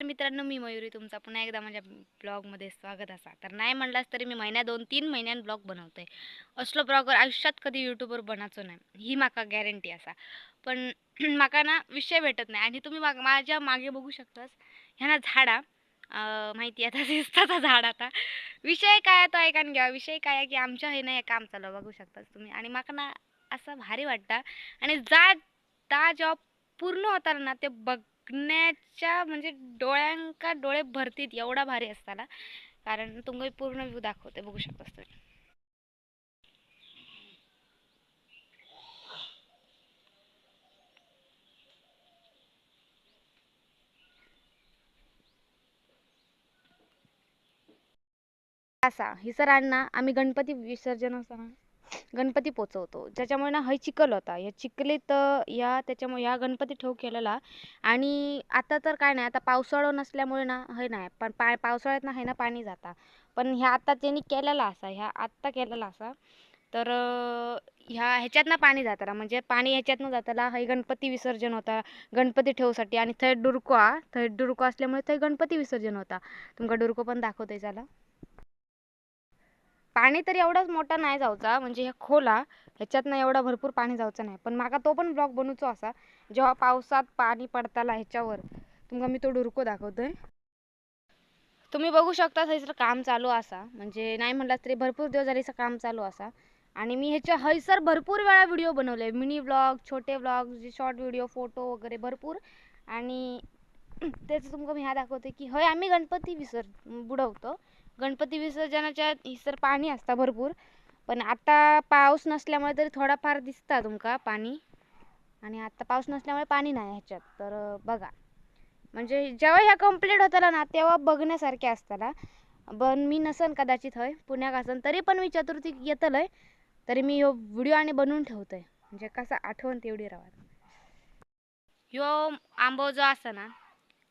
तर मित्रांनो मी मयुरी तुमचा पुन्हा एकदा माझ्या ब्लॉगमध्ये स्वागत असा. तर नाही म्हणलास तरी मी महिन्या दोन तीन महिन्यान ब्लॉग बनवतोय. असलो ब्लॉगर आयुष्यात कधी यूट्यूबवर बनाचो नाही. ही माका गॅरंटी असा. पण माका ना विषय भेटत नाही. आणि तुम्ही मा माझ्या मागे बघू शकतास ह्या ना झाडा माहिती आता दिसतात झाड आता. विषय काय तो ऐकान घ्या. विषय काय आहे की आमच्या हे नाही काम चालू बघू शकतास तुम्ही. आणि माका ना असं भारी वाटतं. आणि जा ता जॉब पूर्ण होताना ना ते बघण्याच्या म्हणजे डोळ्यांका डोळे भरतीत एवढा भारी असताना. कारण तुमका पूर्ण व्ह्यू दाखवते बघू शकतास तुम्ही. असा हिसरांना आम्ही गणपती विसर्जन असताना गणपती पोचवतो. ज्याच्यामुळे ना हय चिखल होता. या चिखलीत या त्याच्यामुळे या गणपती ठेव केलेला. आणि आता तर काय नाही आता पावसाळा नसल्यामुळे ना हय नाही. पण पा पावसाळ्यात ना हय ना पाणी जाता. पण ह्या आता त्यांनी केलेला असा ह्या आत्ता केलेला असा तर ह्या ह्याच्यातनं पाणी जाताला म्हणजे पाणी ह्याच्यातनं जाताला हय गणपती विसर्जन होता गणपती ठेवसाठी. आणि थंय डुरको हा थंय डुरको असल्यामुळे थंय गणपती विसर्जन होता. तुमका डुरको पण दाखवते चला. पाणी तर एवढाच मोठा नाही जाऊचा म्हणजे ह्या खोला ह्याच्यातनं एवढा भरपूर पाणी जाऊचं नाही. पण माका तो पण ब्लॉग बनवूचो असा जेव्हा पावसात पाणी पडताला ह्याच्यावर. तुमका मी तो डुरको दाखवतोय. तुम्ही बघू शकता थंयसर काम चालू असा म्हणजे नाही म्हटलं तरी भरपूर दिवस झाले काम चालू असा. आणि मी ह्याच्या हयसर भरपूर वेळा व्हिडिओ बनवले मिनी ब्लॉग छोटे ब्लॉग जे शॉर्ट व्हिडिओ फोटो वगैरे भरपूर. आणि त्याचं तुमका मी ह्या दाखवते की हय आम्ही गणपती विसर बुडवतो. गणपती विसर्जनाच्या हिसर पाणी असता भरपूर पण आता पाऊस नसल्यामुळे तरी थोडाफार दिसता तुमका पाणी. आणि आता पाऊस नसल्यामुळे पाणी नाही ह्याच्यात तर बघा. म्हणजे जेव्हा ह्या कंप्लीट होताला ना तेव्हा बघण्यासारखे असताना. पण मी नसन कदाचित हय पुण्याक असन तरी पण मी चतुर्थीक येतलंय. तरी मी ह्यो व्हिडिओ आणि बनवून ठेवतोय. म्हणजे कसा आठवण तेवढी राहत ह्यो आंबो जो असा ना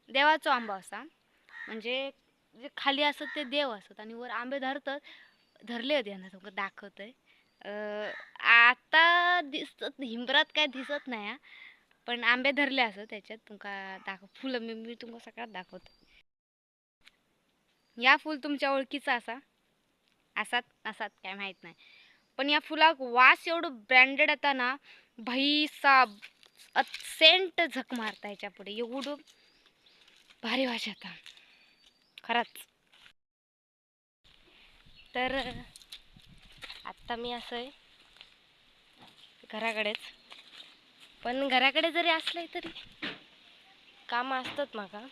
देवाचो आंबो असा. म्हणजे जे खाली असत ते देव असत आणि वर आंबे धरतात धरले होते यांना तुमका दाखवतंय. आहे आता दिसत हिंबरात काय दिसत नाही पण आंबे धरले असत त्याच्यात तुमका दाखव फुलं मी मी तुमका सगळ्यात दाखवतो. या फुल तुमच्या ओळखीचा असा असात असात काय माहीत नाही. पण या फुलाक वास एवढं ब्रँडेड आता ना भैसा सेंट झक मारता ह्याच्या पुढे एवढं भारी वास आता खरंच. तर आत्ता मी असं आहे. घराकडेच. पण घराकडे जरी असले तरी कामं असतात माका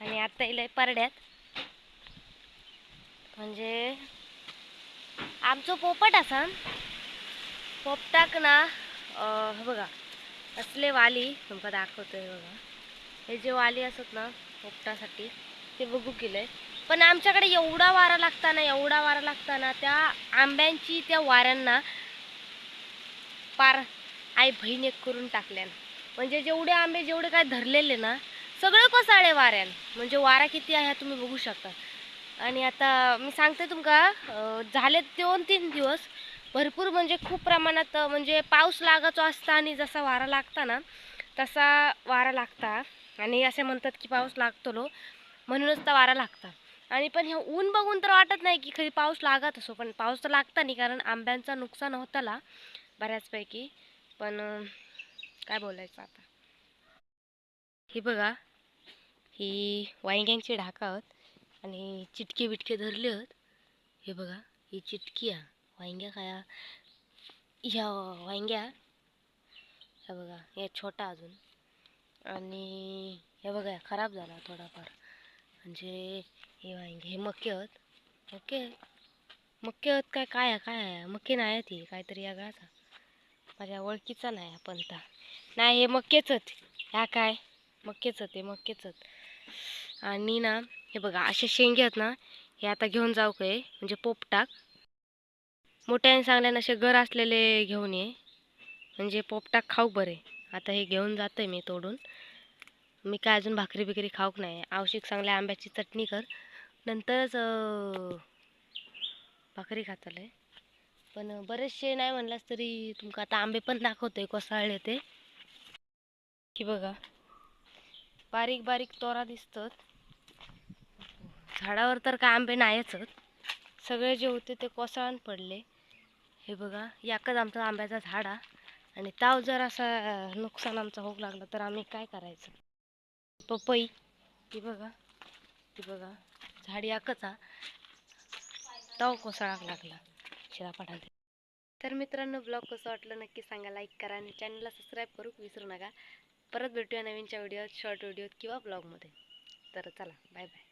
आणि आत्ता इलंय परड्यात. म्हणजे आमचं पोपट असा. पोपटाक ना बघा असले वाली तुमका दाखवतोय बघा. हे जे वाली असत ना पोपटासाठी. ते बघू केलंय. पण आमच्याकडे एवढा वारा लागताना एवढा वारा लागताना त्या आंब्यांची त्या वाऱ्यांना पार आई बहीण एक करून टाकल्यान म्हणजे जेवढे आंबे जेवढे काय धरलेले ना सगळे कोसाळे वाऱ्यान. म्हणजे वारा किती आहे तुम्ही बघू शकता. आणि आता मी सांगते तुमका झाले दोन तीन दिवस. भरपूर म्हणजे खूप प्रमाणात म्हणजे पाऊस लागायचो असता आणि जसा वारा लागता ना तसा वारा लागता. आणि असे म्हणतात की पाऊस लागतो म्हणूनच तर वारा लागतात. आणि पण हे ऊन बघून तर वाटत नाही की कधी पाऊस लागत असो पण पाऊस तर लागता नाही कारण आंब्यांचं नुकसान होताला बऱ्याचपैकी. पण काय बोलायचं आता? ही बघा ही वांग्यांची ढाका आहोत आणि चिटके बिटके धरले आहेत. हे बघा ही चिटकी आहे वाईंग्या खाया. ह्या वाईंग्या ह्या बघा हे छोटा अजून. आणि हे बघा खराब झाला थोडाफार. म्हणजे हे वांगे हे मक्के होत. ओके मक्के होत काय काय आहे काय आहे? मक्के नाही आहेत ही काहीतरी या आहे. माझ्या ओळखीचा नाही आपण तर नाही हे मक्केच आहेत ह्या काय? मक्केच हे मक्केच आणि ना हे बघा असे शेंगे आहेत ना हे आता घेऊन जाऊ काय म्हणजे पोपटाक मोठ्याने सांगल्यानं असे घर असलेले घेऊन ये. म्हणजे पोपटाक खाऊ बरे. आता हे घेऊन जातोय मी तोडून. मी काय अजून भाकरी बिकरी खाऊक नाही. आवश्यक चांगल्या आंब्याची चटणी कर. नंतरच भाकरी खाताले पण बरेचसे नाही म्हणलास तरी तुमका आता आंबे पण दाखवतोय कोसाळले ते. की बघा बारीक बारीक तोरा दिसतात. झाडावर तर काय आंबे नाहीच सगळे जे होते ते कोसळून पडले. हे बघा याकच आमचा आंब्याचा झाड आणि ताव जर असा नुकसान आमचं होऊ लागलं तर आम्ही काय करायचं? पपई. ती बघा ती बघा. झाड याकच हा ताव कोसळाक लागला. शिरापाठात तर मित्रांनो ब्लॉग कसं वाटलं नक्की सांगा. लाईक करा आणि चॅनलला सबस्क्राईब करू विसरू नका. परत भेटूया नवीनच्या व्हिडिओत शॉर्ट व्हिडिओत किंवा ब्लॉगमध्ये. तर चला बाय बाय.